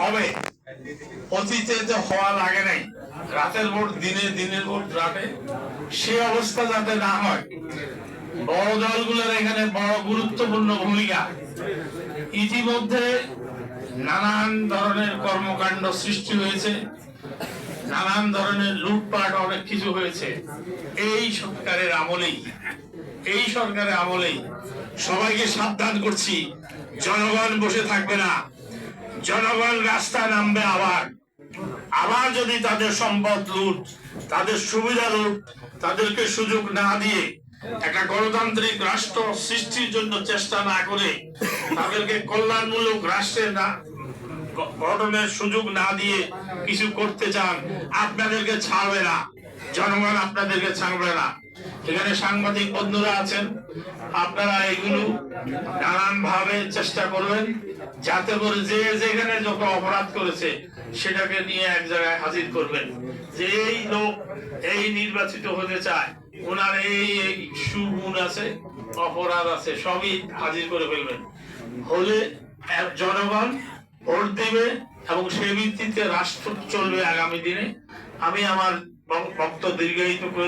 হবে অতীতে যে হওয়া লাগে নাই, রাতের ভোট দিনে দিনের ভোট রাতে, সে অবস্থা যাতে না হয়, বড় দলগুলোর এখানে বড় গুরুত্বপূর্ণ ভূমিকা। ইতিমধ্যে নানান ধরনের কর্মকাণ্ড সৃষ্টি হয়েছে, নানান ধরনের লুটপাট, অনেক কিছু হয়েছে। এই সরকারের আমলেই, এই সরকারের আমলেই সবাইকে সাবধান করছি, জনগণ বসে থাকবে না। জনগণ রাস্তায় নামবে আবার। আবার যদি তাদের সম্পদ লুট, তাদের সুবিধা লুট, তাদেরকে সুযোগ না দিয়ে একটা গণতান্ত্রিক রাষ্ট্র সৃষ্টির জন্য চেষ্টা না করে তাদেরকে কল্যাণমূলক রাষ্ট্রে না, গঠনের সুযোগ না দিয়ে কিছু করতে চান, আপনাদেরকে ছাড়বে না। জনগণ আপনাদেরকে ছাড়বে না। এখানে সাংবাদিক বন্ধুরা আছেন। আপনারা এগুলো নানান ভাবে চেষ্টা করবেন যাতে করে যে যেখানে যত অপরাধ করেছে সেটাকে নিয়ে এক জায়গায় হাজির করবেন। যে এই লোক এই নির্বাচিত হতে চায়, ওনার এই এই সুগুণ আছে, অপরাধ আছে, সবই হাজির করে ফেলবেন। হলে এক জনগণ ভোট দিবে এবং সেই ভিত্তিতে রাষ্ট্র চলবে আগামী দিনে। আমি আমার বক্তব্য দীর্ঘায়িত করে